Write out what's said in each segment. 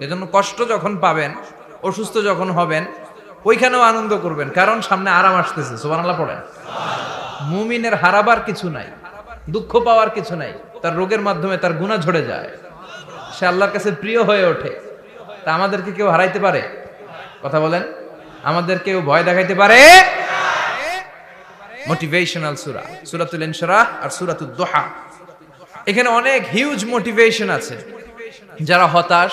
এজন্য কষ্ট যখন পাবেন, অসুস্থ যখন হবেন, ওইখানেও আনন্দ করবেন। কারণ সামনে আরাম আসতেছে, সুবহানাল্লাহ পড়েন। মুমিনের হারাবার কিছু নাই, দুঃখ পাওয়ার কিছু নাই, তার রোগের মাধ্যমে তার গুণা ঝরে যায়। সে আল্লাহর কাছে প্রিয় হয়ে ওঠে। তা আমাদেরকে কেউ হারাইতে পারে? কথা বলেন। আমাদের কেউ ভয় দেখাইতে পারে? মোটিভেশনাল সুরা সুরাতুল ইনশরাহ আর সুরাতুল দোহা এখানে অনেক হিউজ মোটিভেশন আছে। যারা হতাশ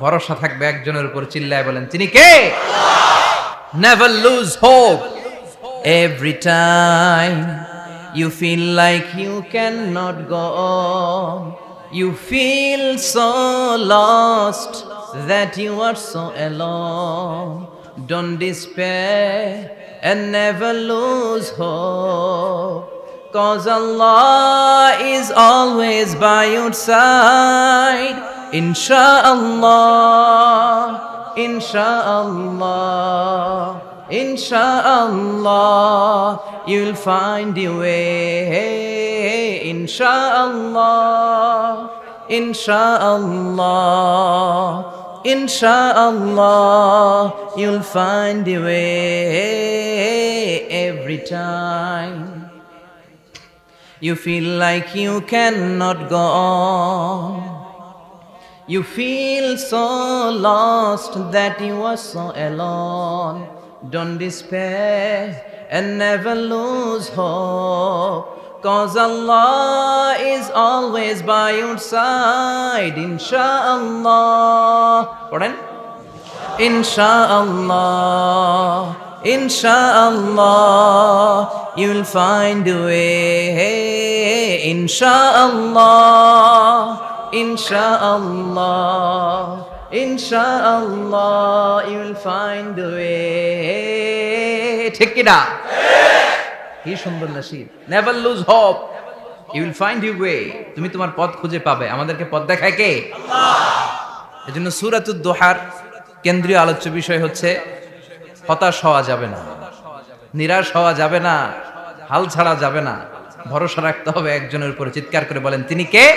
ভরসা থাকবে একজনের উপর, চিল্লায় বলেন, তিনি কে never lose hope every time you feel like you can not go you feel so lost that you are so alone don't despair and never lose hope. Cause Allah is always by your side. You'll find your way, hey, hey, inshallah, inshallah, inshallah, you'll find your way every time. You feel like you cannot go on. You feel so lost that you are so alone. Don't despair and never lose hope. Cause Allah is always by your side, insha'Allah. Pardon? Insha'Allah, Insha'Allah, you'll find a way, Insha'Allah. Inshallah, Inshallah, Inshallah, you'll find a way. ঠিক কিনা কি সুন্দর নসিব। Never lose hope you will find you way তুমি তোমার পথ খুঁজে পাবে। আমাদেরকে পথ দেখায় কে? এই জন্য সুরাতুদ দোহার কেন্দ্রীয় আলোচ্য বিষয় হচ্ছে হতাশ হওয়া যাবে না। নিরাশ হওয়া যাবে না। হাল ছাড়া যাবে না। ভরসা রাখতে হবে একজনের উপরে। চিৎকার করে বলেন তিনি কে?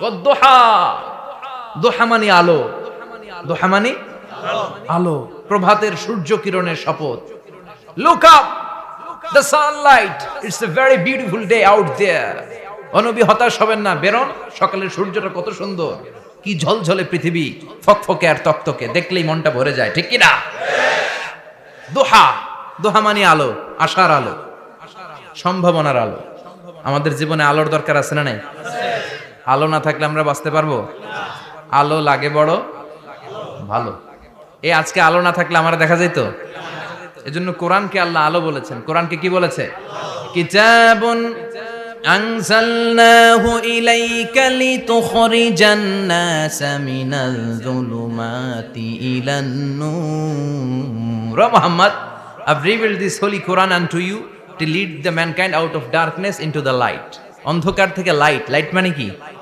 দোহা। আলো। আলো। প্রভাতের সূর্য কিরণের শপথ। Look up the sunlight it's a day out অনবী হতাশ হবেন না। বেরোন। সকালের সূর্যটা কত সুন্দর। কি ঝলঝলে পৃথিবী। ফকফকে আর তকতকে দেখলেই মনটা ভরে যায়। ঠিক কি না দোহা। দোহা মানে আলো। আশার আলো। সম্ভাবনার আলো। আমাদের জীবনে আলোর দরকার আছে না নাই? আলো না থাকলে আমরা বাঁচতে পারব? আলো লাগে বড়, ভালো। এই আজকে আলো না থাকলে আমরা দেখা যেত এজন্য কোরআনকে আল্লাহ আলো বলেছেন। কোরআনকে কি বলেছে? কিতাবুন আনসালনাহু ইলাইকা লিতুখরিজান নাস মিনাল যুলুমাতি ইলান নূর। মুহাম্মদ, I've revealed this holy Quran unto you to lead the mankind out of darkness into the light অন্ধকার থেকে লাইট লাইট মানে কি?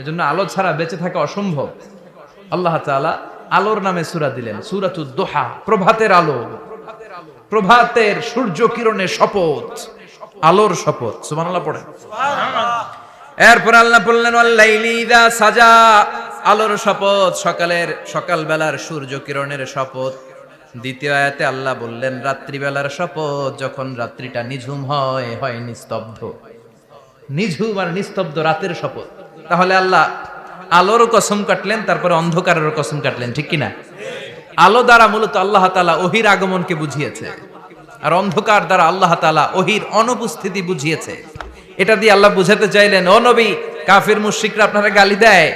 এজন্য আলো ছাড়া বেঁচে থাকা অসম্ভব। আল্লাহ তাআলা আলোর নামে সূরা দিলেন, সূরাতুদ দোহা, প্রভাতের আলো। প্রভাতের সূর্য কিরণের শপথ, আলোর শপথ। সুবহানাল্লাহ পড়ে এরপর আল্লাহ বললেন আল্লাইলি ইদা সাজা। আলোর শপথ, সকালের, সকালবেলার সূর্য কিরণের শপথ। দ্বিতীয় আয়াতে আল্লাহ বললেন, রাত্রিবেলার শপথ, যখন রাত্রিটা নিঝুম হয় হয় নিস্তব্ধ। নিঝুম আর নিস্তব্ধ রাতের শপথ। তাহলে আল্লাহ আলোরও কসম কাটলেন, তারপরে অন্ধকারেরও কসম কাটলেন, ঠিক কিনা? আলো দ্বারা মূলত আল্লাহ তালা ওহির আগমনকে বুঝিয়েছে, আর অন্ধকার দ্বারা আল্লাহ তালা ওহির অনুপস্থিতি বুঝিয়েছে। এটা দিয়ে আল্লাহ বুঝাতে চাইলেন, ও নবী, কাফির মুশরিকরা আপনারা গালি দেয়।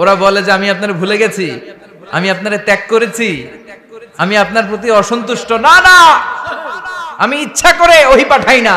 ওরা বলে যে, আমি আপনার ভুলে গেছি, আমি আপনারে ত্যাগ করেছি, আমি আপনার প্রতি অসন্তুষ্ট। না না, আমি ইচ্ছা করে ওহি পাঠাই না।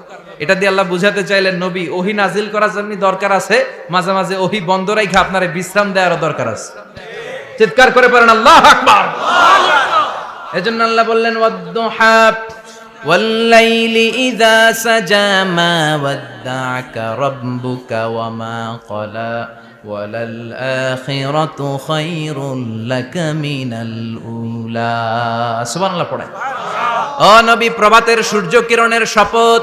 এটা দিয়ে আল্লাহ বুঝাতে চাইলেন নবী ওহি নাজিল করার জন্য দরকার আছে মাঝে মাঝে ওহি বন্ধ রাখে আপনার বিশ্রাম দেওয়ারও দরকার আছে চিৎকার করে পারেন আল্লাহ আকবার এজন্য আল্লাহ বললেন ওয়াদ্দুহা والليل إذا سجى ما ودعك ربك وما قلى وللآخرة خير لك من الأولى সুবহান আল্লাহ পড়ে ও নবী প্রভাতের সূর্য কিরণের শপথ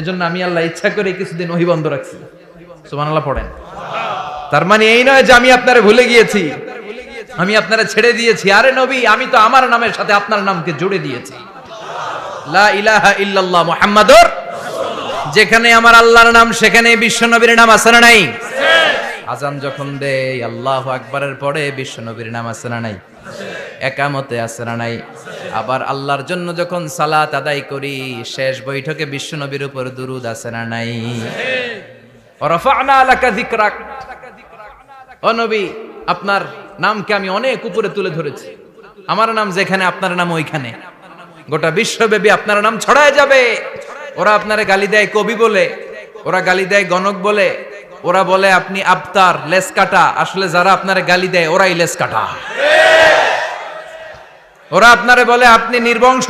এজন্য আমি আল্লাহ ইচ্ছা করে কিছুদিন ওহি বন্ধ রাখছি। সুমান আল্লাহ পড়েন। তার মানে এই নয় যে আমি আপনারে ভুলে গিয়েছি। আমি আপনারা ছেড়ে দিয়েছি। আরে নবী, আমি তো আমার নামের সাথে আপনার নামকে জুড়ে দিয়েছি। লা ইলাহা ইল্লাল্লাহ মুহাম্মাদুর যেখানে আমার আল্লাহর নাম, সেখানে বিশ্ব নবীর নাম আছে না নাই? আজান যখন দেয়, আল্লাহ আকবরের পরে বিশ্ব নবীর নাম আছে না নাই? একামতে আছে না নাই? আবার আল্লাহর জন্য যখন সালাত আদায় করি শেষ বৈঠকে বিশ্ব নবীর উপর দুরুদ আছে না নাই? রফা'না লাকা নবী আপনার নামকে আমি অনেক উপরে তুলে ধরেছি। আমার নাম যেখানে আপনার নাম ওইখানে। গোটা বিশ্বব্যাপী আপনার নাম ছড়ায় যাবে। ওরা আপনারে গালি দেয় কবি বলে ওরা গালি দেয় গণক বলে ওরা বলে আপনি আবতার লেস কাটা আসলে যারা আপনারে গালি দেয় ওরাই লেস কাটা ওরা আপনারে বলে, আপনি নির্বংশ।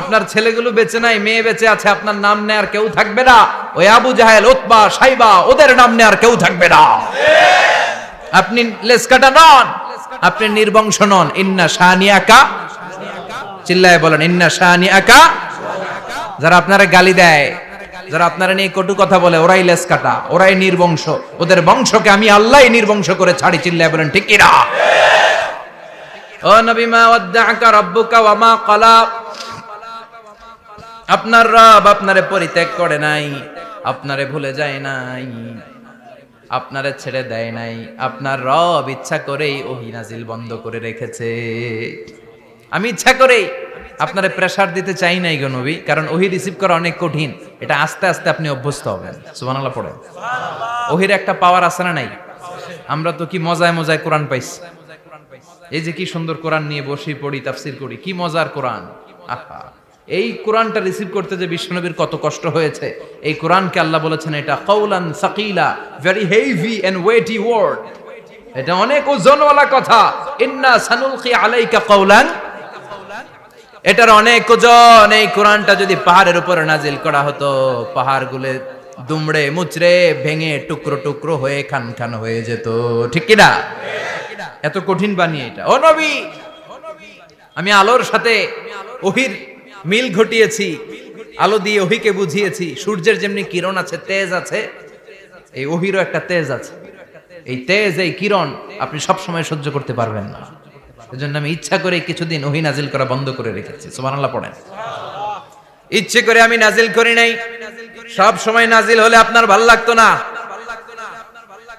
আপনার ছেলেগুলো বেঁচে নাই, মেয়ে বেঁচে আছে, আপনার নাম নেয়ার কেউ থাকবে না। ওই আবু জাহেল ওতবা সাইবা, ওদের নাম নেয়ার কেউ থাকবে না। আপনি লেসকাটা নন, আপনি নির্বংশ নন। ইন্না শাহানিয়াকা চিল্লায় বলেন, ইন্না শাহানিয়াকা যারা আপনারা গালি দেয়, যারা আপনারা নিয়ে কটু কথা বলে, ওরাই লেস কাটা ওরাই নির্বংশ। ওদের বংশকে আমি আল্লাহ নির্বংশ করে ছাড়ি, চিল্লায় বলেন, ঠিক কিনা ও নবী, মা ওয়াদ্দাআকা রাব্বুকা ওয়া মা ক্বালা। আপনার রব আপনারে পরিত্যাগ করে নাই, আপনারে ভুলে যায় নাই, আপনারে ছেড়ে দেয় নাই, আপনার রব ইচ্ছা করেই ওহি নাজিল বন্ধ করে রেখেছে। আমি ইচ্ছা করেই আপনারে প্রেসার দিতে চাই নাই গো নবী, কারণ ওহি রিসিভ করা অনেক কঠিন, এটা আস্তে আস্তে আপনি অভ্যস্ত হবেন। সুবহানাল্লাহ পড়েন। ওহির একটা পাওয়ার আছে না নাই? আমরা তো কি মজায় মজায় কোরআন পাইছি। এই যে কি সুন্দর কোরআন নিয়ে বসে পড়ি, তাফসির করি, কি মজার কোরআন। আহা, এই কোরআনটা রিসিভ করতে যে বিশ্বনবীর কত কষ্ট হয়েছে, এই কোরআনকে আল্লাহ বলেছেন এটা কৌলান সাকিলা very heavy and weighty word এটা অনেক ওজনওয়ালা কথা। ইন্না সানুলকি আলাইকা কৌলান এটার অনেক ওজন। এই কোরআনটা যদি পাহাড়ের উপরে নাজিল করা হতো, পাহাড়গুলো দুমড়ে মুচড়ে ভেঙে টুকরো টুকরো হয়ে খান খান হয়ে যেত। ঠিক কিনা? এত কঠিন বানিয়ে এটা। ও নবী, আমি আলোর সাথে ওহির মিল ঘটিয়েছি, আলো দিয়ে ওহিকে বুঝিয়েছি, সূর্যের যেমনি কিরণ আছে, তেজ আছে, এই ওহিরও একটা তেজ আছে। এই তেজ, এই কিরণ আপনি সব সময় সহ্য করতে পারবেন না। এজন্য আমি ইচ্ছা করে কিছুদিন ওহি নাজিল করা বন্ধ করে রেখেছি। সুবহানাল্লাহ পড়েন। ইচ্ছে করে আমি নাজিল করি নাই। সব সময় নাজিল হলে আপনার ভালো লাগতো না।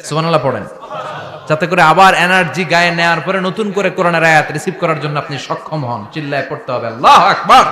সুবহানাল্লাহ পড়েন। যাতে করে আবার এনার্জি গায়ে নেওয়ার পরে নতুন করে কোরআনের আয়াত রিসিভ করার জন্য আপনি সক্ষম হন। চিল্লায় পড়তে হবে। আল্লাহ আকবার।